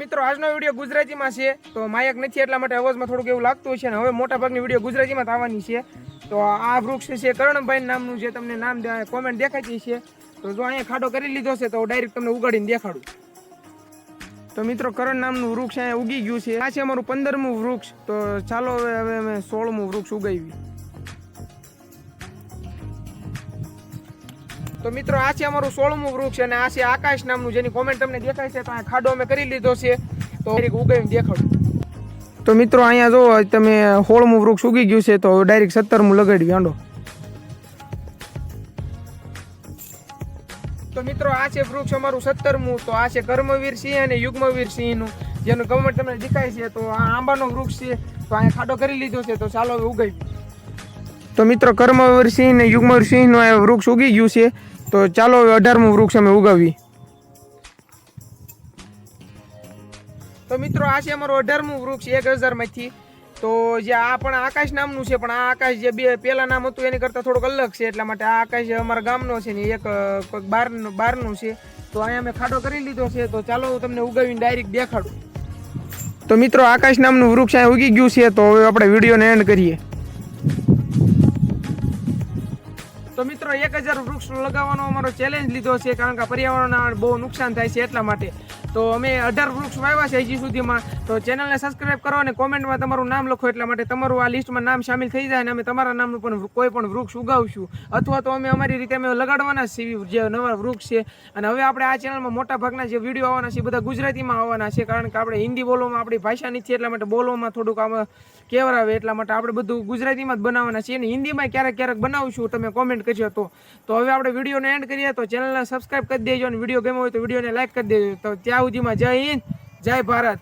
મિત્રો, આજનો વીડિયો ગુજરાતીમાં છે, તો માયક નથી એટલા માટે અવાજમાં થોડુંક એવું લાગતું છે ને, હવે મોટા ભાગની વીડિયો ગુજરાતીમાં આવવાની છે. તો આ વૃક્ષ છે કરણભાઈ નામનું જે તમને નામ કોમેન્ટ દેખાતી છે. તો જો અહીંયા ખાડો કરી લીધો છે, તો ડાયરેક્ટ તમને ઉગાડીને દેખાડું. તો મિત્રો, કરણ નામનું વૃક્ષ અહીંયા ઉગી ગયું છે. આ છે અમારું પંદરમું વૃક્ષ, તો ચાલો હવે અમે સોળમું વૃક્ષ ઉગાવી તો મિત્રો, આ છે અમારું સોળમું વૃક્ષ અને આ છે આકાશ નામનું, જેની કોમેન્ટ તમને દેખાય છે, તો આ ખાડો અમે કરી લીધો છે. તો ઉગાવીને દેખાડું. તો મિત્રો, અહીંયા જો તમે સોળમું વૃક્ષ ઉગી ગયું છે, તો ડાયરેક્ટ સત્તરમું લગાડી આંડો. તો મિત્રો, આ છે વૃક્ષ અમારું સત્તરમું, તો આ છે કર્મવીર સિંહ અને યુગ્મવીર સિંહનું, જેનું ગવર્મેન્ટ તમને દેખાય છે, તો આ આંબાનો વૃક્ષ છે, તો અહીંયા ખાડો કરી લીધો છે, તો ચાલો હવે ઉગાવી તો મિત્રો, કર્મવીર સિંહ ને યુગ્મવીર સિંહનું આ વૃક્ષ ઉગી ગયું છે તો ચાલો હવે અઢારમું વૃક્ષ અમે ઉગાવી તો મિત્રો, આ છે અમારું અઢારમું વૃક્ષ એક હજારમાંથી. તો જે આ પણ આકાશ નામનું છે, પણ આ આકાશ જે બે, પેલા નામ હતું, એની કરતાં થોડુંક અલગ છે. એટલા માટે આ આકાશ અમારા ગામનો છે ને એક, કોઈક બાર બહારનું છે. તો અહીંયા અમે ખાડો કરી લીધો છે, તો ચાલો હું તમને ઉગાવીને ડાયરેક્ટ દેખાડું. તો મિત્રો, આકાશ નામનું વૃક્ષ અહીંયા ઉગી ગયું છે, તો હવે આપણે વિડીયોને એન્ડ કરીએ. તો મિત્રો એક હજાર વૃક્ષ લગાવવાનો અમારો ચેલેન્જ લીધો છે કારણ કે પર્યાવરણના બહુ નુકસાન થાય છે એટલા માટે. તો અમે અઢાર વૃક્ષ વાવ્યા છે હજી સુધીમાં. તો ચેનલને સબસ્ક્રાઇબ કરો અને કોમેન્ટમાં તમારું નામ લખો એટલા માટે તમારું આ લિસ્ટમાં નામ સામેલ થઈ જાય અને અમે તમારા નામનું પણ કોઈ પણ વૃક્ષ ઉગાવશું. અથવા તો અમે અમારી રીતે અમે લગાડવાના છીએ જે નવા વૃક્ષ છે. અને હવે આપણે આ ચેનલમાં મોટા ભાગના જે વીડિયો આવવાના છે બધા ગુજરાતીમાં આવવાના છે. કારણ કે આપણે હિન્દી બોલવામાં આપણી ભાષા નથી, એટલા માટે બોલવામાં થોડુંક આમ કેવરાવે એટલા માટે આપણે બધું ગુજરાતીમાં જ બનાવવાના છીએ અને હિન્દીમાં ક્યારેક ક્યારેક બનાવશું, તમે કોમેન્ટ કરજો તો. તો હવે આપણે વિડીયોને એન્ડ કરીએ, તો ચેનલને સબસ્ક્રાઈબ કરી દેજો અને વીડિયો ગમ્યો હોય તો વિડીયોને લાઈક કરી દેજો. તો ત્યાં જય હિન્દ જય ભારત.